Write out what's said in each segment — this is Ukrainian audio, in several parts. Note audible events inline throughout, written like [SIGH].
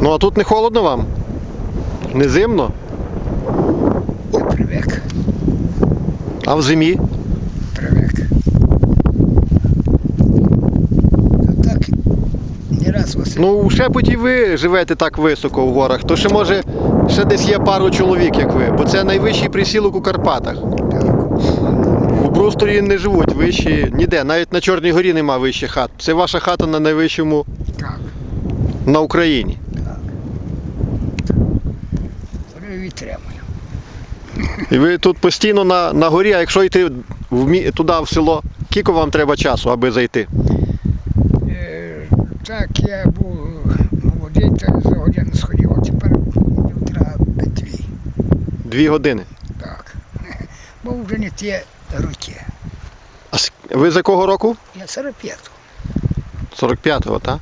Ну а тут не холодно вам? Не зимно? Я привик, А в зимі? привик. Та так, не раз Василь. Ну, у Шепоті ви живете так високо в горах, то ще може ще десь є пару чоловік, як ви, бо це найвищий присілок у Карпатах. Так. У Брусторі не живуть вищі ніде, навіть на Чорній горі нема вищих хат. Це ваша хата на найвищому Так. на Україні. Вони. І ви тут постійно на, на горі, а якщо йти в, мі- туди в село, скільки вам треба часу, аби зайти? Е, так, я був молодий, то за годину сходив, а тепер треба дві. Дві години. Так. [LAUGHS] Бо вже не ті роки. А ви з якого року? Я 45-го. 45-го, так?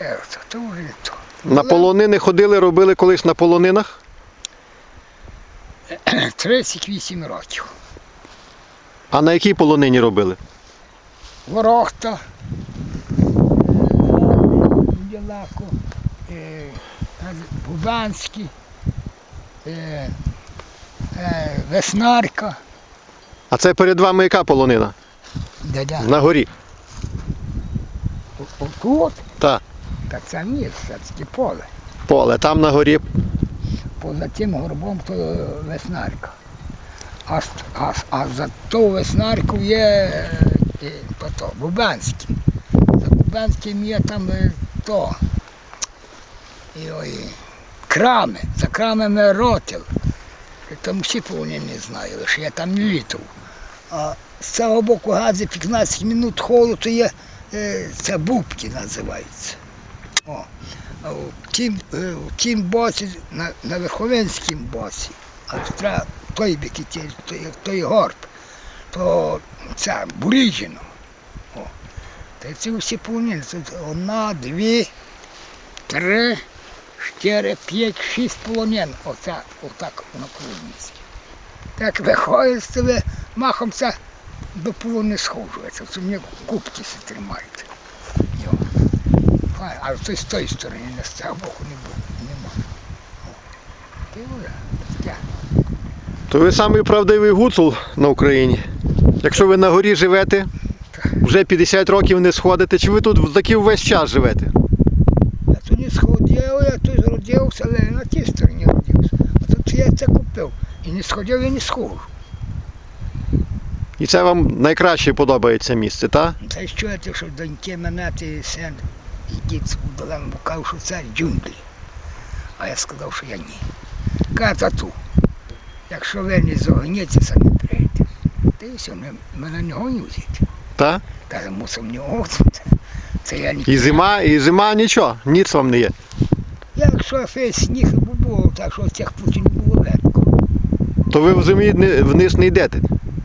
Е, то, то вже не то. На полонини ходили, робили колись на полонинах? [CLEARS THROAT] 38 років. А на якій полонині робили? Ворохта, Ділако, е, Бубанський, е, е, Веснарка. А це перед вами яка полонина? Де-де? На горі. Тут? Так, Так це місце, це таке поле. поле. Там на горі. Поза тим горбом то Веснарка. А, а, а за ту Веснарку є е, то, Бубанський. За Бубанським є там е, то. І ой, крами. За крамами ротил. Там всі повні не знаю, лише я там не літав. А з цього боку гази 15 минут холоду є, е, це бубки називаються. О. У тім, е, у тім боці, на, на Верховенському боці, а треба той бік іти, той, той горб, то це Буріжино. О. Та ці всі полонини. Тут одна, дві, три, чотири, п'ять, шість полонин. Оце, отак на полонинській. Так виходить з тебе, махом це до полони схожується. Це мені кубки тримають. Фай, А з з тої сторони, не з цього боку не було. Нема. Ти вже. То ви самий правдивий гуцул на Україні. Якщо ви на горі живете, вже 50 років не сходите, чи ви тут такий весь час живете? Я тут не сходив, я тут родився, але на тій стороні родився. А тут я це купив. І не сходив, і не схожу. І це вам найкраще подобається місце, так? Це що це, що доньки мене ти син і дід долину букав, що це джунглі. А я сказав, що я ні. Каже, тату, якщо ви не зогнітеся, не прийдете. Та і все, мене не гонють. Та? Та мусив не гонити. Це я не І зима, і зима нічого, ніц вам не є. Якщо фей сніг було, так що цих путін було легко. То ви в зимі не- вниз не йдете.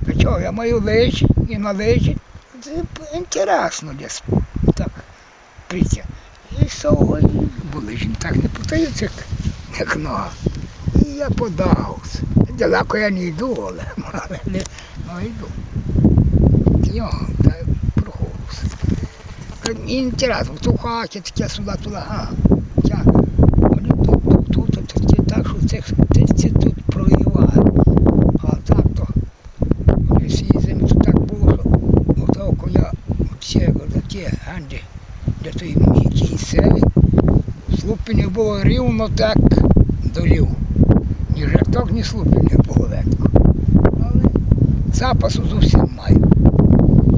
А чого, я маю лижі і на лижі. Це інтересно десь. Так. І всього, бо лижі так не путаються, як, нога. І я подався. Далеко я не йду, але, [LAUGHS] але не, ну, йду. Йо, та проходився. І інтересно, в хаті таке сюди, туди, ага. Я, вони тут, тут, тут, тут, так, що цих птиці тут проївають. А так то в лісі землі то так було, що у того коня всі за ті ганди, де севі, слупені було рівно так долів. Ні жерток, ні слупень не було легко. Але запасу зовсім маю.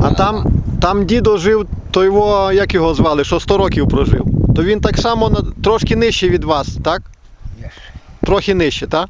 А там, там дідо жив, то його, як його звали, що 100 років прожив. То він так само трошки нижче від вас, так? Трохи нижче, так?